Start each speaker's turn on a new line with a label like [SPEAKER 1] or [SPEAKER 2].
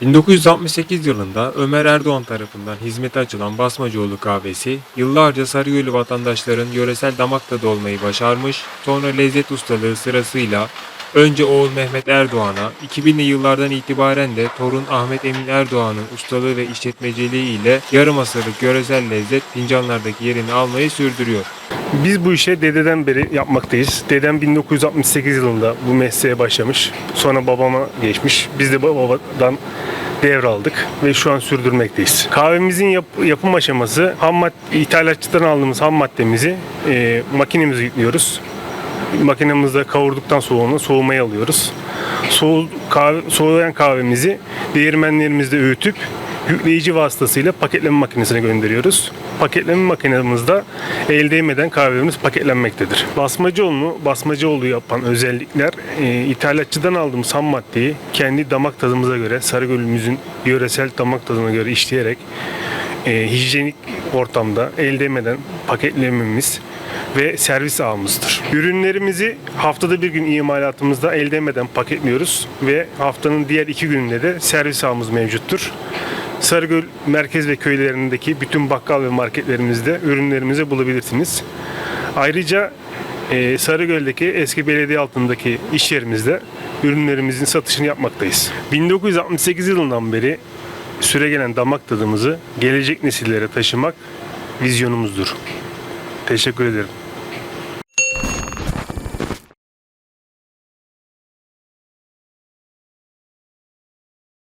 [SPEAKER 1] 1968 yılında Ömer Erdoğan tarafından hizmete açılan Basmacıoğlu kahvesi, yıllarca Sarıyolu vatandaşların yöresel damak tadı olmayı başarmış, sonra lezzet ustalığı sırasıyla önce oğul Mehmet Erdoğan'a, 2000'li yıllardan itibaren de torun Ahmet Emin Erdoğan'ın ustalığı ve işletmeciliği ile yarım asırlık yöresel lezzet fincanlardaki yerini almayı sürdürüyor.
[SPEAKER 2] Biz bu işe dededen beri yapmaktayız. Dedem 1968 yılında bu mesleğe başlamış. Sonra babama geçmiş. Biz de babadan devraldık ve şu an sürdürmekteyiz. Kahvemizin yap- yapım aşaması ham mad- ithalatçıdan aldığımız ham maddemizi e, makinemize yüklüyoruz. Makinemizde kavurduktan sonra soğumaya alıyoruz. Soğu, kahve, soğuyan kahvemizi değirmenlerimizde öğütüp yükleyici vasıtasıyla paketleme makinesine gönderiyoruz. Paketleme makinemizde el değmeden kahvemiz paketlenmektedir. Basmacıoğlu, basmacıoğlu yapan özellikler e, ithalatçıdan aldığımız ham maddeyi kendi damak tadımıza göre Sarıgöl'ümüzün yöresel damak tadına göre işleyerek e, hijyenik ortamda el değmeden paketlememiz ve servis ağımızdır. Ürünlerimizi haftada bir gün imalatımızda el değmeden paketliyoruz ve haftanın diğer iki gününde de servis ağımız mevcuttur. Sarıgöl merkez ve köylerindeki bütün bakkal ve marketlerimizde ürünlerimizi bulabilirsiniz. Ayrıca e, Sarıgöl'deki eski belediye altındaki iş yerimizde ürünlerimizin satışını yapmaktayız. 1968 yılından beri süregelen damak tadımızı gelecek nesillere taşımak vizyonumuzdur. Teşekkür ederim.